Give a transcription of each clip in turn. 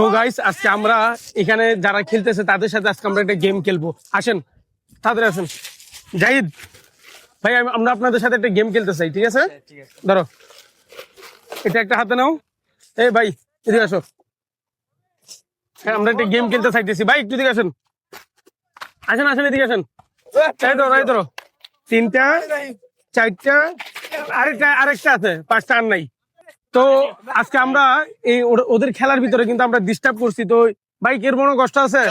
তো গাইস আজকে আমরা এখানে যারা খেলতেছে তাদের সাথে আজকে আমরা একটা গেম খেলব। আসেন তাদের আসেন। জাহিদ ভাই আমি- আমরা আপনাদের সাথে একটা গেম খেলতে চাই ঠিক আছে? ধরো। এটা একটা হাতে নাও। এই ভাই এদিকে আসো। হ্যাঁ, আমরা একটা গেম খেলতে চাইতেছি। ভাই একটু দিকে আসেন। আসেন আসেন এদিকে আসেন। এই ধরো এই ধরো। তিনটা চারটা আরেকটা আরেকটা আছে পাঁচটা আর নাই। তো আজকে আমরা এই ওদের খেলার ভিতরে কিন্তু আমরা ডিস্টার্ব করছি। তো বাইকের কোনো কষ্ট আছে?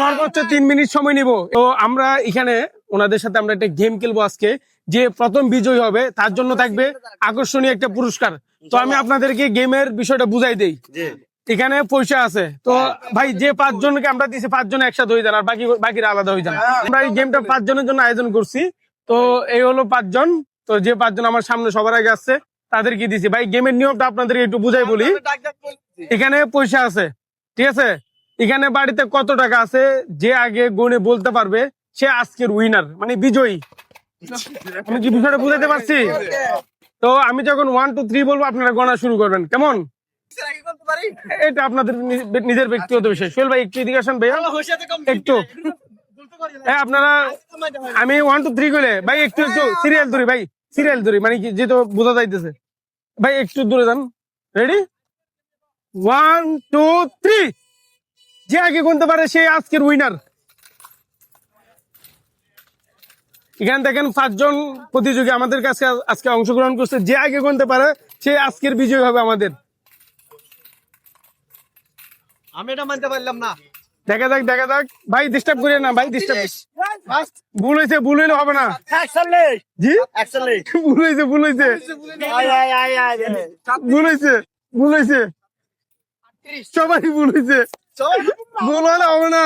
সর্বোচ্চ তিন মিনিট সময় নিব। তো আমরা এখানে ওনাদের সাথে আমরা একটা গেম খেলব আজকে। যে প্রথম বিজয়ী হবে তার জন্য থাকবে আকর্ষণীয় একটা পুরস্কার। তো আমি আপনাদেরকে গেমের বিষয়টা বুঝাই দেই। এখানে পয়সা আছে। তো ভাই যে পাঁচ জনকে আমরা দিয়েছি পাঁচজন একসাথে হয়ে যান আর বাকি বাকিরা আলাদা হয়ে যান। আমরা এই গেমটা পাঁচ জনের জন্য আয়োজন করছি। তো এই হলো পাঁচজন। তো যে পাঁচজন আমার সামনে সবার আগে আসছে তাদেরকে দিয়েছি ভাই গেমের নিয়মটা আপনাদেরকে একটু বুঝাই বলি। এখানে পয়সা আছে ঠিক আছে? এখানে বাড়িতে কত টাকা আছে? যে আগে গুনে বলতে পারবে সে আজকের উইনার মানে বিজয়ী। আমি কি বিষয়টা বুঝাইতে পারছি? তো আমি যখন ওয়ান টু থ্রি বলব আপনারা গণা শুরু করবেন। কেমন? এটা আপনাদের নিজের ব্যক্তিগত বিষয়। সোহেল ভাই একটু এদিকে আসেন ভাইয়া। একটু। হ্যাঁ আপনারা আমি ওয়ান টু থ্রি করে ভাই একটু একটু সিরিয়াল ধরি ভাই। সিরিয়াল ধরি মানে কি যেহেতু বোঝা যাইতেছে। ভাই একটু দূরে যান। রেডি ওয়ান টু থ্রি যে আগে গুনতে পারে সে আজকের উইনার এখানে দেখেন পাঁচজন প্রতিযোগী আমাদের কাছে আজকে অংশগ্রহণ করছে। যে আগে গুনতে পারে সে আজকের বিজয়ী হবে আমাদের। আমি এটা মানতে পারলাম না। দেখা যাক দেখা যাক। ভাই ডিস্টার্ব করিয়ে না ভাই ডিস্টার্ব ভুল হয়েছে ভুল হইলে হবে না। জি? ভুল হয়েছে ভুল হয়েছে ভুল হয়েছে ভুল হয়েছে সবাই ভুল হয়েছে ভুল হলে হবে না।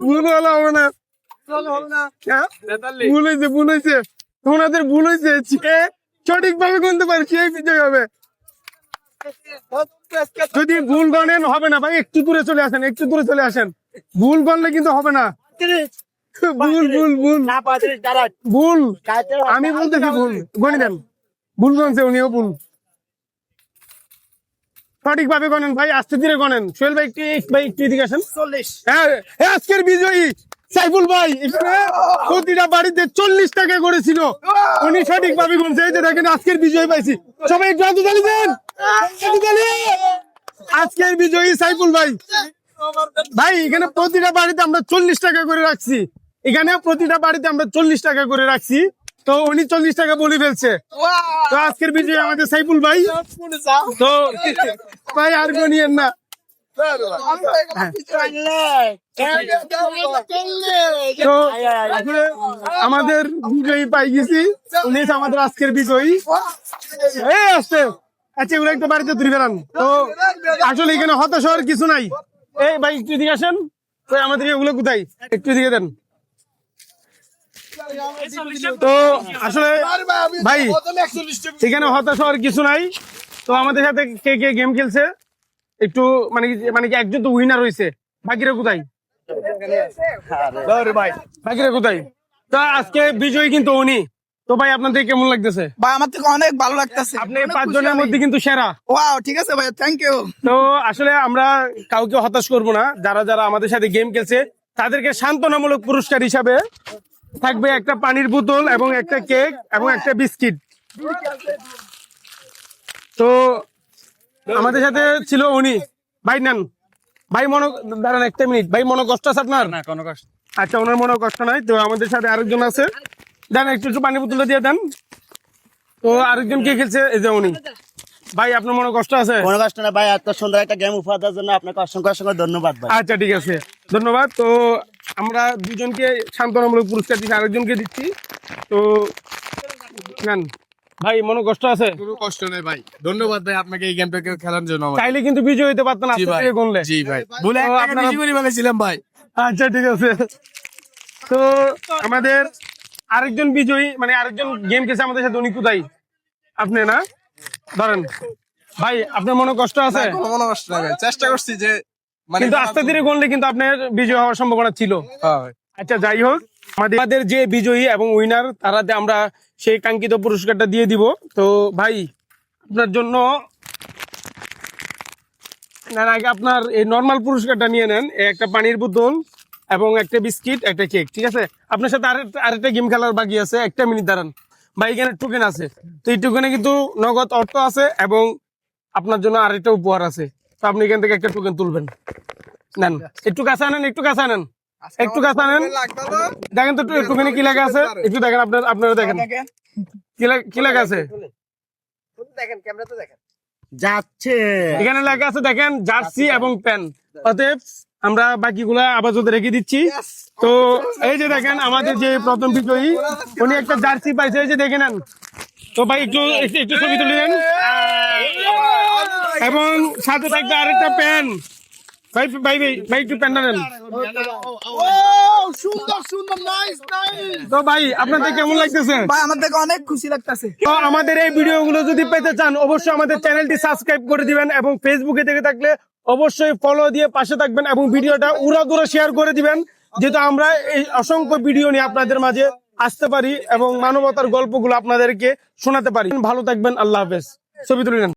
ভুল হলে হবে না। হ্যাঁ? ভুল হয়েছে ভুল হয়েছে ওনাদের ভুল হয়েছে সঠিক ভাবে গুনতে পারে সেই বিজয় হবে যদি ভুল গণেন হবে না। ভাই একটু দূরে চলে আসেন একটু দূরে চলে আসেন। ভুল গণলে কিন্তু হবে না। ভুল ভুল ভুল। ভুল। আমি বলতেছি ভুল। গণি দেন। ভুল গণছে উনিও ভুল। গণেন ভাই আস্তে ধীরে গণেন। সোহেল ভাই একটু ভাই একটু এদিকে আসেন। হ্যাঁ হ্যাঁ, আজকের বিজয়ী সাইফুল ভাই। এখানে প্রতিটা বাড়িতে চল্লিশ টাকা করেছিল। উনি সঠিক ভাবে গুনছে এই যে দেখেন আজকের বিজয় পাইছি। সবাই একটু হাতে দেন। আজকের বিজয়ী সাইফুল ভাই। ভাই এখানে প্রতিটা বাড়িতে আমরা চল্লিশ টাকা করে রাখছি। এখানে প্রতিটা বাড়িতে আমরা চল্লিশ টাকা করে রাখছি। তো উনি চল্লিশ টাকা বলে ফেলছে। তো আজকের বিজয়ী আমাদের সাইফুল ভাই। তো ভাই আর গনিয়েন না। তো আমাদের বিজয়ী পাই গেছি। উনি আমাদের আজকের বিজয়ী। এই আসছে আচ্ছা এগুলো একটা বাড়িতে তুলে ফেলান। তো আসলে এখানে হতাশ হওয়ার কিছু নাই। এই ভাই একটু দিকে আসেন। তো আমাদের কোথায়? একটু দিকে দেন। তো আসলে ভাই এখানে হতাশ হওয়ার কিছু নাই। তো আমাদের সাথে কে কে গেম খেলছে? একটু মানে মানে কি একজন তো উইনার হয়েছে বাকিরা কোথায়? বাকিরা কোথায়? তো আজকে বিজয়ী কিন্তু উনি। তো ভাই আপনাদের কেমন লাগতেছে? ভাই আমার থেকে অনেক ভালো লাগতেছে। আপনি পাঁচজনের মধ্যে কিন্তু সেরা। ওয়াও ঠিক আছে ভাই থ্যাংক ইউ তো আসলে আমরা কাউকে হতাশ করব না। যারা যারা আমাদের সাথে গেম খেলছে তাদেরকে সান্ত্বনামূলক পুরস্কার হিসাবে থাকবে একটা পানির বোতল এবং একটা কেক এবং একটা বিস্কিট তো আমাদের সাথে ছিল উনি। ভাই নেন। ভাই মনে দাঁড়ান একটা মিনিট ভাই মনে কষ্ট আছে আপনার? না কোনো কষ্ট। আচ্ছা ওনার মনে কষ্ট নাই। তো আমাদের সাথে আরেকজন আছে। দেন একটু একটু পানি বোতলটা দিয়ে দেন। তো আরেকজন কে খেলছে? এই যে উনি। ভাই আপনার মনে কষ্ট আছে? কোনো কষ্ট না ভাই এত সুন্দর একটা গেম উপহার দেওয়ার জন্য আপনাকে অসংখ্য অসংখ্য ধন্যবাদ ভাই। আচ্ছা ঠিক আছে। ধন্যবাদ। তো আমরা দুজনকে সান্ত্বনামূলক পুরস্কার দিচ্ছি আরেকজনকে দিচ্ছি। তো নেন। ভাই মনে কষ্ট আছে? কোনো কষ্ট নেই ভাই। ধন্যবাদ ভাই আপনাকে এই গেমটাকে খেলার জন্য আমার চাইলে কিন্তু বিজয় হইতে পারতেন আজকে ভাই। থেকে গুনলে। জি ভাই। বলে তো এক টাকা বেশি করে বলেছিলাম ভাই। আচ্ছা ঠিক আছে। তো আমাদের আরেকজন বিজয়ী মানে আরেকজন গেম খেলছে আমাদের সাথে উনি কোথায়? আপনি না? ধরেন। ভাই আপনার মনে কষ্ট আছে? কোনো কষ্ট নাই ভাই। চেষ্টা করছি যে মানে কিন্তু আস্তে ধীরে গুনলে কিন্তু আপনার বিজয় হওয়ার সম্ভাবনা ছিল। হ্যাঁ আচ্ছা যাই হোক। আমাদের যে বিজয়ী এবং উইনার তারাতে আমরা সেই কাঙ্ক্ষিত পুরস্কারটা দিয়ে দিব। তো ভাই আপনার জন্য আগে আপনার এই নর্মাল পুরস্কারটা নিয়ে নেন। একটা পানির বোতল। এবং একটা বিস্কিট একটা কেক ঠিক আছে? আপনার সাথে আরেকটা আরেকটা গেম খেলার বাকি আছে। একটা মিনিট দাঁড়ান। বা এখানে টোকেন আছে। তো এই টোকেনে কিন্তু নগদ অর্থ আছে এবং আপনার জন্য আরেকটা উপহার আছে। তো আপনি এখান থেকে একটা টোকেন তুলবেন। নেন। একটু কাছে আনেন একটু কাছে আনেন। একটু কাছে আনেন। দেখেন তো টোকেনে কি লেখা আছে? একটু দেখেন আপনার আপনারা দেখেন। কি লেখা আছে? যাচ্ছে। এখানে লেখা আছে দেখেন জার্সি এবং প্যান অতএব আমরা বাকিগুলা আপাতত রেখে দিচ্ছি তো এই যে দেখেন আমাদের যে প্রথম বিজয়ী উনি একটা জার্সি পাইছে এই যে দেখে নেন তো ভাই একটু একটু- একটু ছবি তুলে নেন এবং সাথে থাকবে আরেকটা প্যান ভাই ভাই ভাই ভাই একটু প্যানটা নেন সুন্দর সুন্দর নাইস নাইস তো ভাই আপনাদের কেমন লাগতেছে? ভাই আমার দেখে অনেক খুশি লাগতেছে। তো আমাদের এই ভিডিওগুলো যদি পেতে চান অবশ্যই আমাদের চ্যানেলটি সাবস্ক্রাইব করে দিবেন এবং ফেসবুকে থেকে থাকলে অবশ্যই ফলো দিয়ে পাশে থাকবেন এবং ভিডিওটা উড়া দুরা শেয়ার করে দিবেন। যেহেতু আমরা এই অসংখ্য ভিডিও নিয়ে আপনাদের মাঝে আসতে পারি এবং মানবতার গল্পগুলো আপনাদেরকে শোনাতে পারি। ভালো থাকবেন আল্লাহ হাফেজ। ছবি তুলে